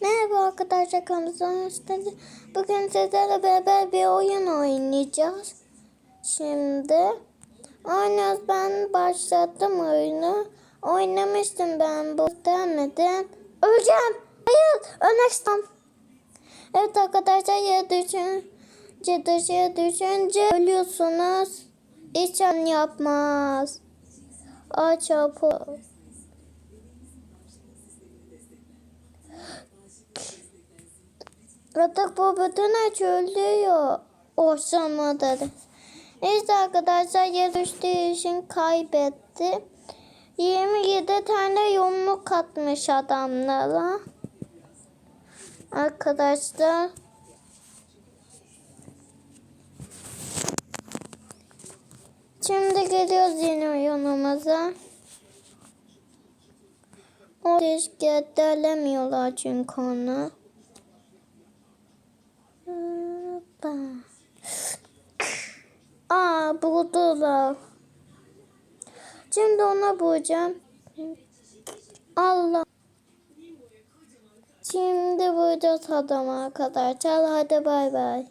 Merhaba arkadaşlar kanalımıza hoş geldiniz. Bugün sizlerle beraber bir oyun oynayacağız. Şimdi oynuyoruz. Ben başlattım oyunu. Oynamıştım ben bu demedim. Öleceğim. Hayır. Ölmek. Evet arkadaşlar yere düşünce dışarı düşünce ölüyorsunuz. Hiç can yapmaz. Aç yapı. Artık bu bütün aç ölüyor. Orsamadı. Neyse arkadaşlar yer düştüğü için kaybetti. 27 tane yumruk atmış adamlara. Arkadaşlar. Şimdi geliyoruz yeni oyunumuza. O iskeletlerlemiyorlar çünkü onu. Hoppa. Aa buldular. Şimdi ona bulacağım. Allah. Şimdi bulacağız adam arkadaşlar. Hadi bay bay.